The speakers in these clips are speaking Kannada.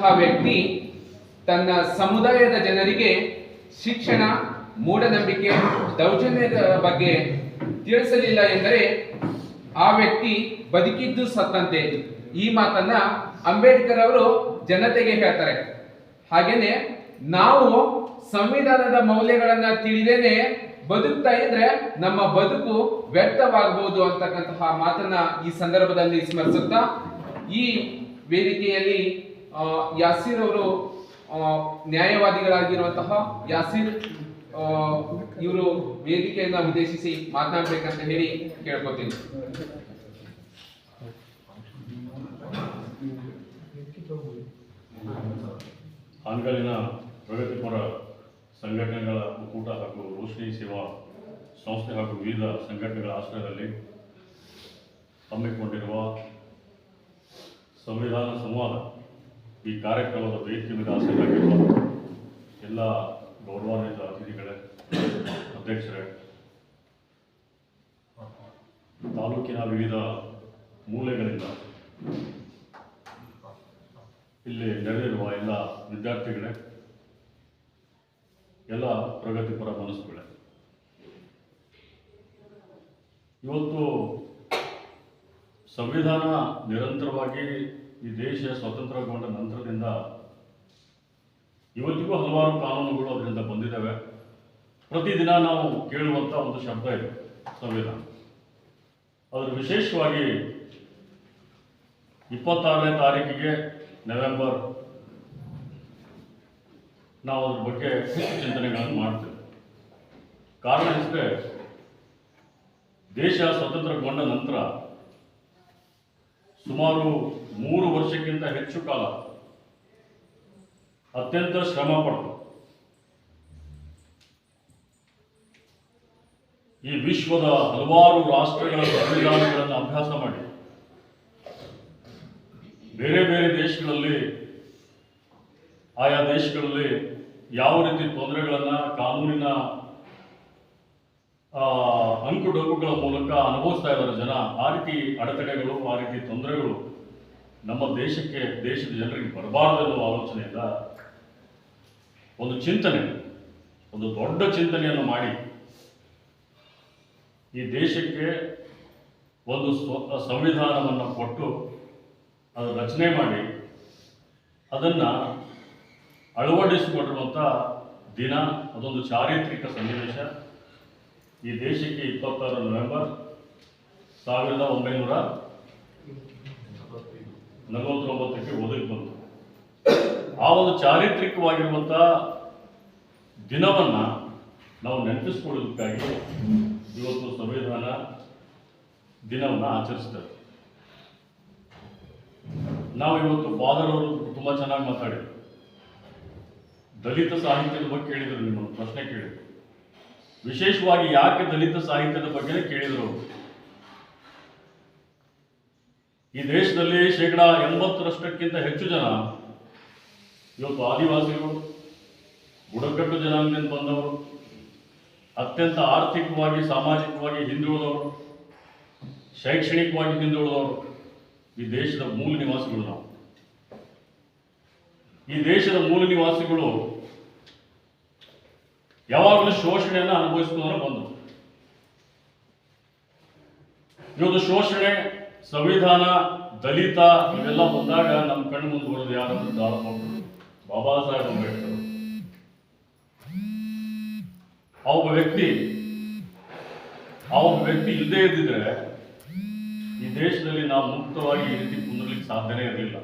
ಎನ್ನುವಂತಹ ವ್ಯಕ್ತಿ ತನ್ನ ಸಮುದಾಯದ ಜನರಿಗೆ ಶಿಕ್ಷಣ ಮೂಢನಂಬಿಕೆ ದೌರ್ಜನ್ಯದ ಬಗ್ಗೆ ತಿಳಿಸಲಿಲ್ಲ ಎಂದರೆ ಆ ವ್ಯಕ್ತಿ ಬದುಕಿದ್ದು ಸತ್ತಂತೆ. ಈ ಮಾತನ್ನ ಅಂಬೇಡ್ಕರ್ ಅವರು ಜನತೆಗೆ ಹೇಳ್ತಾರೆ. ಹಾಗೇನೆ ನಾವು ಸಂವಿಧಾನದ ಮೌಲ್ಯಗಳನ್ನ ತಿಳಿದೇನೆ ಬದುಕ್ತಾ ಇದ್ರೆ ನಮ್ಮ ಬದುಕು ವ್ಯರ್ಥವಾಗಬಹುದು ಅಂತಕ್ಕಂತಹ ಮಾತನ್ನ ಈ ಸಂದರ್ಭದಲ್ಲಿ ಸ್ಮರಿಸುತ್ತಾ ಈ ವೇದಿಕೆಯಲ್ಲಿ ಆ, ಯಾಸೀರ್ ಅವರು ನ್ಯಾಯವಾದಿಗಳಾಗಿರುವಂತಹ ಯಾಸೀರ್ ಇವರು ವೇದಿಕೆಯನ್ನ ಉದ್ದೇಶಿಸಿ ಮಾತನಾಡಬೇಕಂತ ಹೇಳಿ ಕೇಳ್ಕೊತೀನಿ. ಹಾನ್ಗಲಿನ ಪ್ರಗತಿಪರ ಸಂಘಟನೆಗಳ ಒಕ್ಕೂಟ ಹಾಗೂ ರೋಶನಿ ಸೇವಾ ಸಂಸ್ಥೆ ಹಾಗೂ ವಿವಿಧ ಸಂಘಟನೆಗಳ ಆಶ್ರಯದಲ್ಲಿ ಹಮ್ಮಿಕೊಂಡಿರುವ ಸಂವಿಧಾನ ಸಂವಾದ ಈ ಕಾರ್ಯಕ್ರಮದ ವೇದಿಕೆ ಮೇಲೆ ಎಲ್ಲ ಗೌರವಾನ್ವಿತ ಅತಿಥಿಗಳೇ, ಅಧ್ಯಕ್ಷರೇ, ತಾಲೂಕಿನ ವಿವಿಧ ಮೂಲೆಗಳಿಂದ ಇಲ್ಲಿ ನೆರೆದಿರುವ ಎಲ್ಲ ವಿದ್ಯಾರ್ಥಿಗಳೇ, ಎಲ್ಲ ಪ್ರಗತಿಪರ ಮನಸ್ಸುಗಳೇ. ಇವತ್ತು ಸಂವಿಧಾನ ನಿರಂತರವಾಗಿ ಈ ದೇಶ ಸ್ವತಂತ್ರಗೊಂಡ ನಂತರದಿಂದ ಇವತ್ತಿಗೂ ಹಲವಾರು ಕಾನೂನುಗಳು ಅದರಿಂದ ಬಂದಿದ್ದಾವೆ. ಪ್ರತಿದಿನ ನಾವು ಕೇಳುವಂಥ ಒಂದು ಶಬ್ದ ಇದೆ, ಸಂವಿಧಾನ. ಅದರ ವಿಶೇಷವಾಗಿ ಇಪ್ಪತ್ತಾರನೇ ತಾರೀಕಿಗೆ ನವೆಂಬರ್, ನಾವು ಅದ್ರ ಬಗ್ಗೆ ಚಿಂತನೆಗಳನ್ನು ಮಾಡ್ತೇವೆ. ಕಾರಣ ಇಷ್ಟೇ ದೇಶ ಸ್ವತಂತ್ರಗೊಂಡ ನಂತರ ಸುಮಾರು ಮೂರು ವರ್ಷಕ್ಕಿಂತ ಹೆಚ್ಚು ಕಾಲ ಅತ್ಯಂತ ಶ್ರಮ ಪಟ್ಟು ಈ ವಿಶ್ವದ ಹಲವಾರು ರಾಷ್ಟ್ರಗಳ ಸಂವಿಧಾನಗಳನ್ನು ಅಭ್ಯಾಸ ಮಾಡಿ, ಬೇರೆ ಬೇರೆ ದೇಶಗಳಲ್ಲಿ, ಆಯಾ ದೇಶಗಳಲ್ಲಿ ಯಾವ ರೀತಿ ತೊಂದರೆಗಳನ್ನು, ಕಾನೂನಿನ ಆ, ಅಂಕುಡೊಂಕುಗಳ ಮೂಲಕ ಅನುಭವಿಸ್ತಾ ಇದ್ದಾರೆ ಜನ. ಆ ರೀತಿ ಅಡೆತಡೆಗಳು ಆ ರೀತಿ ತೊಂದರೆಗಳು ನಮ್ಮ ದೇಶಕ್ಕೆ ದೇಶದ ಜನರಿಗೆ ಬರಬಾರದು ಎನ್ನುವ ಆಲೋಚನೆಯಿಂದ ಒಂದು ಚಿಂತನೆ ಒಂದು ದೊಡ್ಡ ಚಿಂತನೆಯನ್ನು ಮಾಡಿ ಈ ದೇಶಕ್ಕೆ ಒಂದು ಸ್ವ ಸಂವಿಧಾನವನ್ನು ಕೊಟ್ಟು ಅದು ರಚನೆ ಮಾಡಿ ಅದನ್ನು ಅಳವಡಿಸಿಕೊಂಡಿರುವಂಥ ದಿನ ಅದೊಂದು ಚಾರಿತ್ರಿಕ ಸನ್ನಿವೇಶ. ಈ ದೇಶಕ್ಕೆ ಇಪ್ಪತ್ತಾರು ನವೆಂಬರ್ ಸಾವಿರದ ಒಂಬೈನೂರ ನಲವತ್ತೊಂಬತ್ತಕ್ಕೆ ಒದಗಿ ಬಂತು. ಆ ಒಂದು ಚಾರಿತ್ರಿಕವಾಗಿರುವಂಥ ದಿನವನ್ನು ನಾವು ನೆನಪಿಸ್ಕೊಳ್ಳೋದಕ್ಕಾಗಿ ಇವತ್ತು ಸಂವಿಧಾನ ದಿನವನ್ನು ಆಚರಿಸ್ತೇವೆ ನಾವು ಇವತ್ತು ಫಾದರ್ ಅವರು ತುಂಬ ಚೆನ್ನಾಗಿ ಮಾತಾಡಿದ್ರು. ದಲಿತ ಸಾಹಿತ್ಯದ ಬಗ್ಗೆ ಕೇಳಿದರು ನಿಮ್ಮ ಪ್ರಶ್ನೆ ಕೇಳಿದ್ರು. ವಿಶೇಷವಾಗಿ ಯಾಕೆ ದಲಿತ ಸಾಹಿತ್ಯದ ಬಗ್ಗೆ ಕೇಳಿದರು. ಈ ದೇಶದಲ್ಲಿ ಶೇಕಡ ಎಂಬತ್ತರಷ್ಟಕ್ಕಿಂತ ಹೆಚ್ಚು ಜನ ಇವತ್ತು ಆದಿವಾಸಿಗಳು, ಬುಡಕಟ್ಟು ಜನಾಂಗದಿಂದ ಬಂದವರು, ಅತ್ಯಂತ ಆರ್ಥಿಕವಾಗಿ, ಸಾಮಾಜಿಕವಾಗಿ ಹಿಂದುಳಿದವರು, ಶೈಕ್ಷಣಿಕವಾಗಿ ಹಿಂದುಳಿದವರು ಈ ದೇಶದ ಮೂಲ ನಿವಾಸಿಗಳು ನಾವು. ಈ ದೇಶದ ಮೂಲ ನಿವಾಸಿಗಳು ಯಾವಾಗಲೂ ಶೋಷಣೆಯನ್ನು ಅನುಭವಿಸಿಕೊಂಡು ಬಂದರು. ಇವತ್ತು ಶೋಷಣೆ, ಸಂವಿಧಾನ, ದಲಿತ, ಇವೆಲ್ಲ ಬಂದಾಗ ನಮ್ಮ ಕಣ್ಣು ಮುಂದೆ ಬರೋದು ಯಾರು ದಾಳಮಕ್ಕಳು ಬಾಬಾ ಸಾಹೇಬ್ ಅಂಬೇಡ್ಕರ್. ಆ ಒಬ್ಬ ವ್ಯಕ್ತಿ, ಆ ಒಬ್ಬ ವ್ಯಕ್ತಿ ಇಲ್ಲದೆ ಇದ್ದಿದ್ರೆ ಈ ದೇಶದಲ್ಲಿ ನಾವು ಮುಕ್ತವಾಗಿ ಈ ರೀತಿ ಕುಂದಿರ್ಲಿಕ್ಕೆ ಸಾಧ್ಯನೇ ಇರಲಿಲ್ಲ.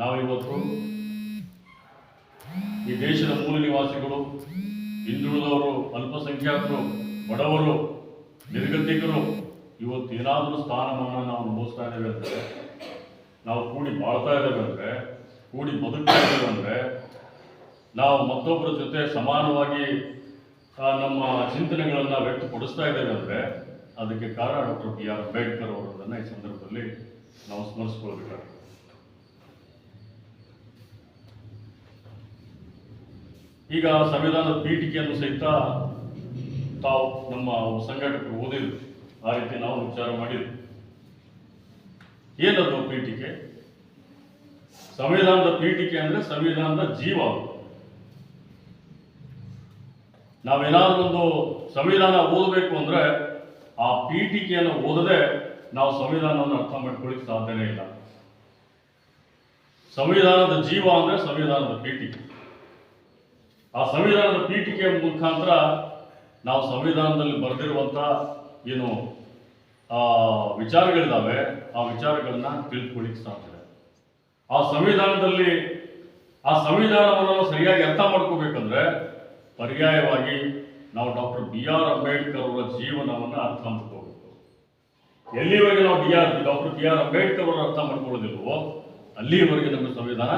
ನಾವು ಇವತ್ತು ಈ ದೇಶದ ಮೂಲ ನಿವಾಸಿಗಳು ಹಿಂದುಳಿದವರು, ಅಲ್ಪಸಂಖ್ಯಾತರು, ಬಡವರು, ನಿರ್ಗತಿಕರು, ಇವತ್ತು ಏನಾದರೂ ಸ್ಥಾನಮಾನ ನಾವು ಅನುಭವಿಸ್ತಾ ಇದ್ದೇವೆ ಅಂದರೆ, ನಾವು ಕೂಡಿ ಬಾಳ್ತಾ ಇದ್ದೇವೆ ಅಂದರೆ, ಕೂಡಿ ಬದುಕ್ತಾ ಇದ್ದೇವೆ ಅಂದರೆ, ನಾವು ಮತ್ತೊಬ್ಬರ ಜೊತೆ ಸಮಾನವಾಗಿ ನಮ್ಮ ಚಿಂತನೆಗಳನ್ನು ವ್ಯಕ್ತಪಡಿಸ್ತಾ ಇದ್ದೇವೆ ಅಂದರೆ, ಅದಕ್ಕೆ ಕಾರಣ ಡಾಕ್ಟರ್ ಬಿ ಆರ್ ಅಂಬೇಡ್ಕರ್ ಅವರನ್ನು ಈ ಸಂದರ್ಭದಲ್ಲಿ ನಾವು ಸ್ಮರಿಸ್ಕೊಳ್ಬೇಕಾಗ್ತದೆ. ಈಗ ಸಂವಿಧಾನದ ಪೀಠಿಕೆಯನ್ನು ಸಹಿತ ತಾವು ನಮ್ಮ ಸಂಘಟಕರು ಓದಿದ್ರು. ಆ ರೀತಿ ನಾವು ವಿಚಾರ ಮಾಡಿದ್ವಿ ಏನದು ಪೀಠಿಕೆ? ಸಂವಿಧಾನದ ಪೀಠಿಕೆ ಅಂದ್ರೆ ಸಂವಿಧಾನದ ಜೀವ. ನಾವೇನಾದ್ರೂ ಒಂದು ಸಂವಿಧಾನ ಓದಬೇಕು ಅಂದ್ರೆ ಆ ಪೀಠಿಕೆಯನ್ನು ಓದದೆ ನಾವು ಸಂವಿಧಾನವನ್ನು ಅರ್ಥ ಮಾಡ್ಕೊಳ್ಳಿಕ್ಕೆ ಸಾಧ್ಯನೇ ಇಲ್ಲ. ಸಂವಿಧಾನದ ಜೀವ ಅಂದ್ರೆ ಸಂವಿಧಾನದ ಪೀಠಿಕೆ. ಆ ಸಂವಿಧಾನದ ಪೀಠಿಕೆಯ ಮುಖಾಂತರ ನಾವು ಸಂವಿಧಾನದಲ್ಲಿ ಬರೆದಿರುವಂಥ ಏನು, ಆ, ವಿಚಾರಗಳಿದಾವೆ, ಆ ವಿಚಾರಗಳನ್ನ ತಿಳ್ಕೊಳ್ಳಿಕ್ಕೆ ಸಾಧ್ಯ ಆ ಸಂವಿಧಾನದಲ್ಲಿ, ಆ ಸಂವಿಧಾನವನ್ನು ಸರಿಯಾಗಿ ಅರ್ಥ ಮಾಡ್ಕೋಬೇಕಂದ್ರೆ ಪರ್ಯಾಯವಾಗಿ ನಾವು ಡಾಕ್ಟರ್ ಬಿ ಆರ್ ಅಂಬೇಡ್ಕರ್ ಅವರ ಜೀವನವನ್ನು ಅರ್ಥ ಮಾಡ್ಕೋಬೇಕು. ಎಲ್ಲಿವರೆಗೆ ನಾವು D R, doctor B R Ambedkar ಅವರ ಅರ್ಥ ಮಾಡ್ಕೊಳ್ಳೋದಿಲ್ವೋ, ಅಲ್ಲಿವರೆಗೆ ನಮಗೆ ಸಂವಿಧಾನ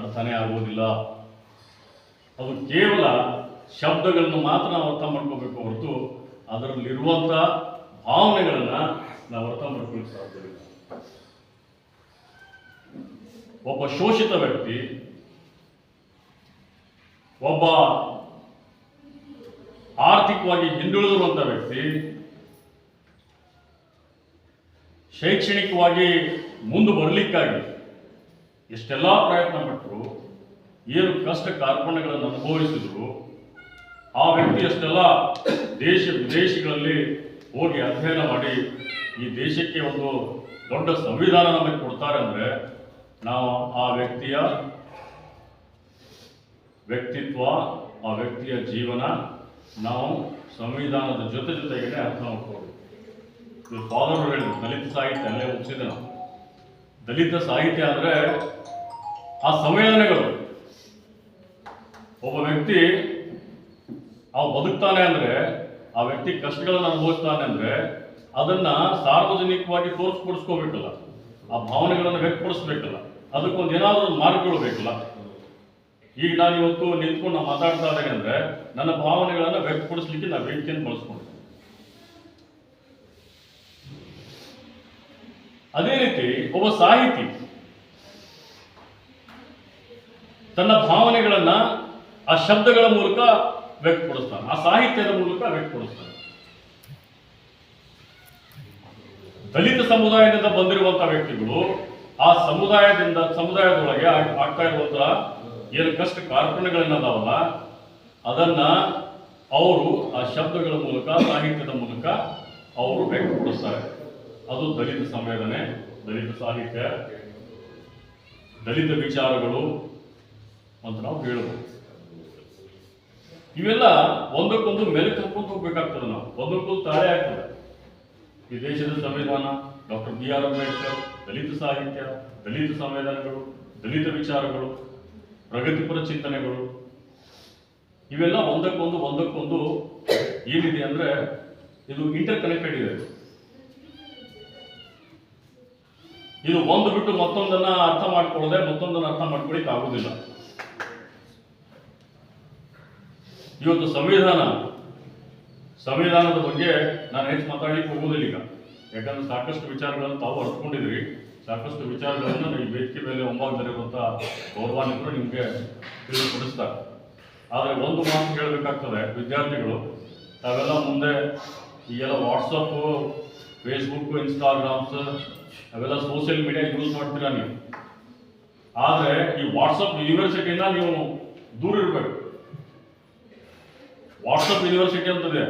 ಅರ್ಥನೇ ಆಗುವುದಿಲ್ಲ ಅದು ಕೇವಲ ಶಬ್ದಗಳನ್ನು ಮಾತ್ರ ನಾವು ಅರ್ಥ ಮಾಡ್ಕೋಬೇಕು ಹೊರತು ಅದರಲ್ಲಿರುವಂಥ ಭಾವನೆಗಳನ್ನು ನಾವು ಅರ್ಥ ಮಾಡ್ಕೊಳ್ಳಿಕ್ಕೆ ಸಾಧ್ಯವಿಲ್ಲ ಒಬ್ಬ ಶೋಷಿತ ವ್ಯಕ್ತಿ, ಒಬ್ಬ ಆರ್ಥಿಕವಾಗಿ ಹಿಂದುಳಿದಿರುವಂಥ ವ್ಯಕ್ತಿ, ಶೈಕ್ಷಣಿಕವಾಗಿ ಮುಂದೆ ಬರಲಿಕ್ಕಾಗಿ ಎಷ್ಟೆಲ್ಲ ಪ್ರಯತ್ನ ಪಟ್ಟರು ಏನು ಕಷ್ಟ ಕಾರ್ಪಣ್ಯಗಳನ್ನು ಅನುಭವಿಸಿದ್ರು, ಆ ವ್ಯಕ್ತಿಯಷ್ಟೆಲ್ಲ ದೇಶ ವಿದೇಶಗಳಲ್ಲಿ ಹೋಗಿ ಅಧ್ಯಯನ ಮಾಡಿ ಈ ದೇಶಕ್ಕೆ ಒಂದು ದೊಡ್ಡ ಸಂವಿಧಾನ ನಮಗೆ ಕೊಡ್ತಾರೆ ಅಂದರೆ ನಾವು ಆ ವ್ಯಕ್ತಿಯ ವ್ಯಕ್ತಿತ್ವ, ಆ ವ್ಯಕ್ತಿಯ ಜೀವನ ನಾವು ಸಂವಿಧಾನದ ಜೊತೆ ಜೊತೆಗೇನೆ ಅರ್ಥ ಮಾಡ್ಕೋಬೇಕು ಇದು ಫಾದರ್ ಹೇಳಿದ್ರು, ದಲಿತ ಸಾಹಿತ್ಯ, ಅಲ್ಲೇ ಮುಗಿಸಿದೆ ನಾವು. ದಲಿತ ಸಾಹಿತ್ಯ ಅಂದರೆ ಆ ಸಂವೇದನೆಗಳು ಒಬ್ಬ ವ್ಯಕ್ತಿ ಅವ ಬದುಕ್ತಾನೆ ಅಂದ್ರೆ, ಆ ವ್ಯಕ್ತಿ ಕಷ್ಟಗಳನ್ನು ಅನುಭವಿಸ್ತಾನೆ ಅಂದ್ರೆ, ಅದನ್ನ ಸಾರ್ವಜನಿಕವಾಗಿ ತೋರಿಸ್ಕೊಡಿಸ್ಕೋಬೇಕಲ್ಲ. ಆ ಭಾವನೆಗಳನ್ನು ವ್ಯಕ್ತಪಡಿಸ್ಬೇಕಲ್ಲ. ಅದಕ್ಕೊಂದು ಏನಾದರೂ ಮಾರ್ಗಗಳು ಈಗ ನಾನು ಇವತ್ತು ನಿಂತ್ಕೊಂಡು ನಾವು ಮಾತಾಡ್ತಾ ಇದ್ದೇನೆ ಅಂದ್ರೆ, ನನ್ನ ಭಾವನೆಗಳನ್ನ ವ್ಯಕ್ತಪಡಿಸ್ಲಿಕ್ಕೆ ನಾವು ವೇದಿಕೆಯನ್ನು ಬಳಸ್ಕೊಂಡೆ ಅದೇ ರೀತಿ ಒಬ್ಬ ಸಾಹಿತಿ ತನ್ನ ಭಾವನೆಗಳನ್ನ ಆ ಶಬ್ದಗಳ ಮೂಲಕ ವ್ಯಕ್ತಪಡಿಸ್ತಾನೆ ಆ ಸಾಹಿತ್ಯದ ಮೂಲಕ ವ್ಯಕ್ತಪಡಿಸ್ತಾನೆ ದಲಿತ ಸಮುದಾಯದಿಂದ ಬಂದಿರುವಂತಹ ವ್ಯಕ್ತಿಗಳು ಆ ಸಮುದಾಯದಿಂದ, ಸಮುದಾಯದೊಳಗೆ ಆಗ್- ಆಗ್ತಾ ಇರುವಂತಹ ಏನು ಕಷ್ಟ ಕಾರ್ಪಣ್ಯಗಳೇನದಾವಲ್ಲ ಅದನ್ನ ಅವರು ಆ ಶಬ್ದಗಳ ಮೂಲಕ, ಸಾಹಿತ್ಯದ ಮೂಲಕ ಅವರು ವ್ಯಕ್ತಪಡಿಸ್ತಾರೆ. ಅದು ದಲಿತ ಸಂವೇದನೆ, ದಲಿತ ಸಾಹಿತ್ಯ, ದಲಿತ ವಿಚಾರಗಳು ಅಂತ ನಾವು ಹೇಳಬಹುದು ಇವೆಲ್ಲ ಒಂದಕ್ಕೊಂದು ಮೆಲುಕು ಹೋಗ್ಬೇಕಾಗ್ತದೆ ನಾವು. ಒಂದಕ್ಕೊಂದು ತಾಳೆ ಆಗ್ತದೆ. ಈ ದೇಶದ ಸಂವಿಧಾನ, ಡಾಕ್ಟರ್ ಬಿ ಆರ್ ಅಂಬೇಡ್ಕರ್, ದಲಿತ ಸಾಹಿತ್ಯ, ದಲಿತ ಸಂವಿಧಾನಗಳು, ದಲಿತ ವಿಚಾರಗಳು, ಪ್ರಗತಿಪರ ಚಿಂತನೆಗಳು, ಇವೆಲ್ಲ ಒಂದಕ್ಕೊಂದು ಒಂದಕ್ಕೊಂದು ಏನಿದೆ ಅಂದ್ರೆ ಇದು ಇಂಟರ್ ಕನೆಕ್ಟೆಡ್ ಇದೆ. ಇದು ಒಂದು ಬಿಟ್ಟು ಮತ್ತೊಂದನ್ನ ಅರ್ಥ ಮಾಡ್ಕೊಳ್ಳದೆ, ಮತ್ತೊಂದನ್ನ ಅರ್ಥ ಮಾಡ್ಕೊಳ್ಳಿಕ್ ಆಗುದಿಲ್ಲ ಇವತ್ತು ಸಂವಿಧಾನ, ಸಂವಿಧಾನದ ಬಗ್ಗೆ ನಾನು ಹೆಚ್ಚು ಮಾತಾಡ್ಲಿಕ್ಕೆ ಹೋಗೋದಿಲ್ಲ ಈಗ. ಯಾಕಂದ್ರೆ ಸಾಕಷ್ಟು ವಿಚಾರಗಳನ್ನು ತಾವು ಅರ್ಥಕೊಂಡಿದ್ರಿ ಸಾಕಷ್ಟು ವಿಚಾರಗಳನ್ನು ಈ ವೇದಿಕೆ ಮೇಲೆ ಒಂಬಾಗದಲ್ಲಿರುವಂಥ ಗೌರವಾನ್ವಿತರು ನಿಮಗೆ ತಿಳಿದುಪಡಿಸ್ತಾರೆ ಆದರೆ ಒಂದು ಮಾತು ಹೇಳಬೇಕಾಗ್ತದೆ ವಿದ್ಯಾರ್ಥಿಗಳು, ತಾವೆಲ್ಲ ಮುಂದೆ ಈಗೆಲ್ಲ ವಾಟ್ಸಪ್ಪು ಫೇಸ್ಬುಕ್ ಇನ್ಸ್ಟಾಗ್ರಾಮ್ಸ್ ಅವೆಲ್ಲ ಸೋಷಿಯಲ್ ಮೀಡಿಯಾ ಯೂಸ್ ಮಾಡ್ತೀರಾ ನೀವು? ಆದರೆ ಈ ವಾಟ್ಸಪ್ ಯೂನಿವರ್ಸಿಟಿಯಿಂದ ನೀವು ದೂರ ಇರಬೇಕು. ವಾಟ್ಸಪ್ ಯೂನಿವರ್ಸಿಟಿ ಅಂತದೆ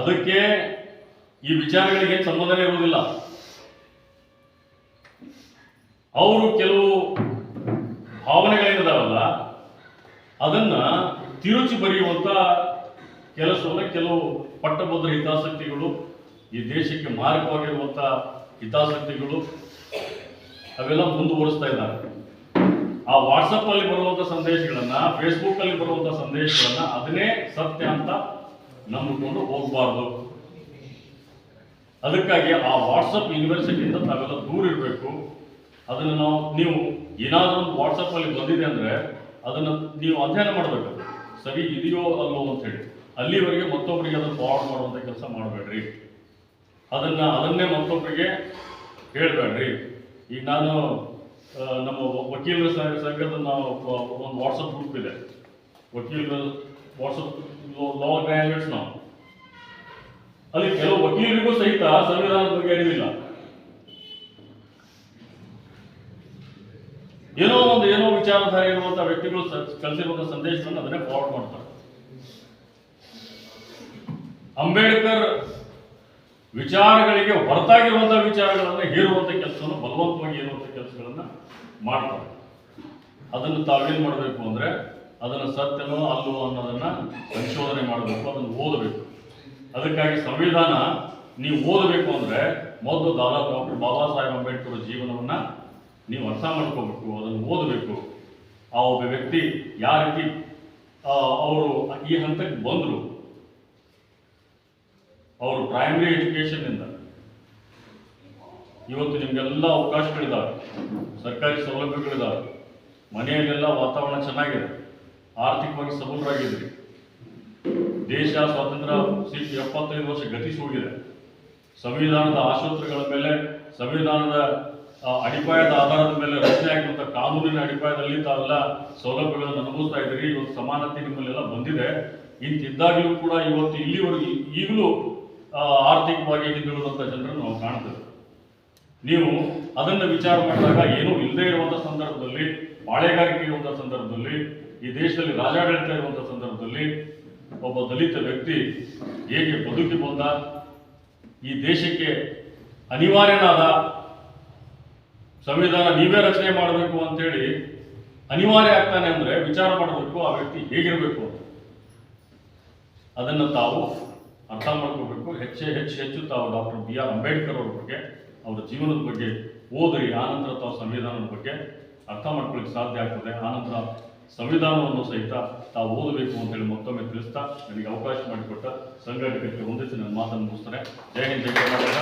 ಅದಕ್ಕೆ ಈ ವಿಚಾರಗಳಿಗೆ ಸಂಬಂಧನೇ ಇರುವುದಿಲ್ಲ. ಅವರು ಕೆಲವು ಭಾವನೆಗಳೇನಿದಾವಲ್ಲ ಅದನ್ನ ತಿರುಚಿ ಬರೆಯುವಂತ ಕೆಲಸವನ್ನ ಕೆಲವು ಪಟ್ಟಭದ್ರ ಹಿತಾಸಕ್ತಿಗಳು, ಈ ದೇಶಕ್ಕೆ ಮಾರಕವಾಗಿರುವಂಥ ಹಿತಾಸಕ್ತಿಗಳು, ಅವೆಲ್ಲ ಮುಂದುವರಿಸ್ತಾ ಇದ್ದಾರೆ. ಆ ವಾಟ್ಸಪ್ ಅಲ್ಲಿ ಬರುವಂತ ಸಂದೇಶಗಳನ್ನ ಫೇಸ್ಬುಕ್ ಅಲ್ಲಿ ಬರುವಂತ ಸಂದೇಶಗಳನ್ನ ಅದನ್ನೇ ಸತ್ಯ ಅಂತ ನಂಬಿಕೊಂಡು ಹೋಗಬಾರ್ದು. ಅದಕ್ಕಾಗಿ ಆ ವಾಟ್ಸಪ್ ಯೂನಿವರ್ಸಿಟಿಯಿಂದ ತಾವೆಲ್ಲ ದೂರ ಇರಬೇಕು. ಅದನ್ನು ನಾವು, ನೀವು ಏನಾದರೂ ಒಂದು ವಾಟ್ಸಪ್ ಅಲ್ಲಿ ಬಂದಿದೆ ಅಂದ್ರೆ ಅದನ್ನ ನೀವು ಅಧ್ಯಯನ ಮಾಡಬೇಕು. ಸರಿ, ಇದೆಯೋ ಅಲ್ಲೋ ಅಂತ ಹೇಳಿ. ಅಲ್ಲಿವರೆಗೆ ಮತ್ತೊಬ್ಬರಿಗೆ ಅದನ್ನು ಫಾರ್ವರ್ಡ್ ಮಾಡುವಂತ ಕೆಲಸ ಮಾಡಬೇಡ್ರಿ. ಅದನ್ನ, ಅದನ್ನೇ ಮತ್ತೊಬ್ಬರಿಗೆ ಹೇಳ್ಬೇಡ್ರಿ. ಈಗ ನಾನು ನಮ್ಮ ವಕೀಲರ ಸಂಘ- ಸಂಘದ ನಾವು ಒಂದು ವಾಟ್ಸಪ್ ಗ್ರೂಪ್ ಇದೆ. ವಕೀಲರ ವಾಟ್ಸಪ್ ಲಾ ಗ್ರಾಜುಯೇಟ್ಸ್ ನಾವು. ಅಲ್ಲಿ ಕೆಲವು ವಕೀಲರಿಗೂ ಸಹಿತ ಸಂವಿಧಾನದ ಬಗ್ಗೆ ಅರಿವಿಲ್ಲ. ಏನೋ ಒಂದು, ಏನೋ ವಿಚಾರಧಾರೆ ಇರುವಂತ ವ್ಯಕ್ತಿಗಳು ಕಲಿಸಿರುವಂತಹ ಕಲಿಸಿರುವಂತ ಸಂದೇಶವನ್ನು ಅದನ್ನೇ ಫಾರ್ವರ್ಡ್ ಮಾಡ್ತಾರೆ. ಅಂಬೇಡ್ಕರ್ ವಿಚಾರಗಳಿಗೆ ಹೊರತಾಗಿರುವಂತಹ ವಿಚಾರಗಳನ್ನು ಹೇರುವಂತ ಕೆಲಸವನ್ನು ಬಲವಂತವಾಗಿ ಹೇರುವಂತ ಕೆಲಸಗಳನ್ನು ಮಾಡ್ತಾರೆ. ಅದನ್ನು ತಾವೇನ್ ಮಾಡಬೇಕು ಅಂದ್ರೆ ಅದನ್ನು ಸತ್ಯನೋ ಅಲ್ಲೋ ಅನ್ನೋದನ್ನ ಸಂಶೋಧನೆ ಮಾಡಬೇಕು, ಅದನ್ನು ಓದಬೇಕು. ಅದಕ್ಕಾಗಿ ಸಂವಿಧಾನ ನೀವು ಓದಬೇಕು ಅಂದ್ರೆ ಮೊದಲು ದಾದಾ ಡಾಕ್ಟರ್ ಬಾಬಾ ಸಾಹೇಬ್ ಅಂಬೇಡ್ಕರ್ ಜೀವನವನ್ನ ನೀವು ಅರ್ಥ ಮಾಡ್ಕೋಬೇಕು, ಅದನ್ನು ಓದಬೇಕು. ಆ ಒಬ್ಬ ವ್ಯಕ್ತಿ ಯಾವ ರೀತಿ ಅವರು ಈ ಹಂತಕ್ಕೆ ಬಂದರು ಅವರು ಪ್ರೈಮರಿ ಎಜುಕೇಶನ್ ಇಂದ. ಇವತ್ತು ನಿಮಗೆಲ್ಲ ಅವಕಾಶಗಳಿದಾವೆ. ಸರ್ಕಾರಿ ಸೌಲಭ್ಯಗಳಿದಾವೆ. ಮನೆಯಲ್ಲೆಲ್ಲ ವಾತಾವರಣ ಚೆನ್ನಾಗಿದೆ. ಆರ್ಥಿಕವಾಗಿ ಸಬಲರಾಗಿದ್ರಿ. ದೇಶ ಸ್ವಾತಂತ್ರ್ಯ ಸಿಕ್ಕಿ ಎಪ್ಪತ್ತೈದು ವರ್ಷ ಗತಿಸಿ ಹೋಗಿದೆ. ಸಂವಿಧಾನದ ಆಶೋತ್ತರಗಳ ಮೇಲೆ, ಸಂವಿಧಾನದ ಅಡಿಪಾಯದ ಆಧಾರದ ಮೇಲೆ ರಚನೆ ಆಗಿರುವಂಥ ಕಾನೂನಿನ ಅಡಿಪಾಯದಲ್ಲಿ ತಾವೆಲ್ಲ ಸೌಲಭ್ಯಗಳನ್ನು ಅನುಭವಿಸ್ತಾ ಇದ್ದೀರಿ. ಇವತ್ತು ಸಮಾನತೆ ನಿಮ್ಮಲ್ಲೆಲ್ಲ ಬಂದಿದೆ. ಇಂತಿದ್ದಾಗಲೂ ಕೂಡ ಇವತ್ತು ಇಲ್ಲಿವರೆಗೂ ಈಗಲೂ ಆರ್ಥಿಕವಾಗಿ ಹಿಂದುಳಿದಂಥ ಜನರನ್ನು ನಾವು ಕಾಣ್ತೇವೆ. ನೀವು ಅದನ್ನು ವಿಚಾರ ಮಾಡಿದಾಗ ಏನೂ ಇಲ್ಲದೆ ಇರುವಂಥ ಸಂದರ್ಭದಲ್ಲಿ, ಬಾಳೆಗಾರಿಕೆ ಇರುವಂಥ ಸಂದರ್ಭದಲ್ಲಿ, ಈ ದೇಶದಲ್ಲಿ ರಾಜಾಡಳಿತ ಇರುವಂಥ ಸಂದರ್ಭದಲ್ಲಿ ಒಬ್ಬ ದಲಿತ ವ್ಯಕ್ತಿ ಹೇಗೆ ಬದುಕಿ ಬಂದ, ಈ ದೇಶಕ್ಕೆ ಅನಿವಾರ್ಯನಾದ ಸಂವಿಧಾನ ನೀವೇ ರಚನೆ ಮಾಡಬೇಕು ಅಂತೇಳಿ ಅನಿವಾರ್ಯ ಆಗ್ತಾನೆ ಅಂದ್ರೆ ವಿಚಾರ ಮಾಡಬೇಕು ಆ ವ್ಯಕ್ತಿ ಹೇಗಿರಬೇಕು ಅದನ್ನು ತಾವು ಅರ್ಥ ಮಾಡ್ಕೋಬೇಕು. ಹೆಚ್ಚೆ ಹೆಚ್ಚು ಹೆಚ್ಚು ತಾವು ಡಾಕ್ಟರ್ ಬಿ ಆರ್ ಅಂಬೇಡ್ಕರ್ ಅವ್ರ ಬಗ್ಗೆ, ಅವರ ಜೀವನದ ಬಗ್ಗೆ ಓದ್ರಿ ಆನಂತರ ತಾವು ಸಂವಿಧಾನದ ಬಗ್ಗೆ ಅರ್ಥ ಮಾಡ್ಕೊಳ್ಳಿಕ್ಕೆ ಸಾಧ್ಯ ಆಗ್ತದೆ. ಆನಂತರ ಸಂವಿಧಾನವನ್ನು ಸಹಿತ ತಾವು ಓದಬೇಕು ಅಂತೇಳಿ ಮತ್ತೊಮ್ಮೆ ತಿಳಿಸ್ತಾ ನನಗೆ ಅವಕಾಶ ಮಾಡಿಕೊಟ್ಟ ಸಂಘಟಕರಿಗೆ ಹೊಂದಿಸಿ ನನ್ನ ಮಾತನ್ನು ಮುಗಿಸ್ತಾರೆ ಜೈ ಹಿಂದ್ ಜೈ ಕರ್ನಾಟಕ.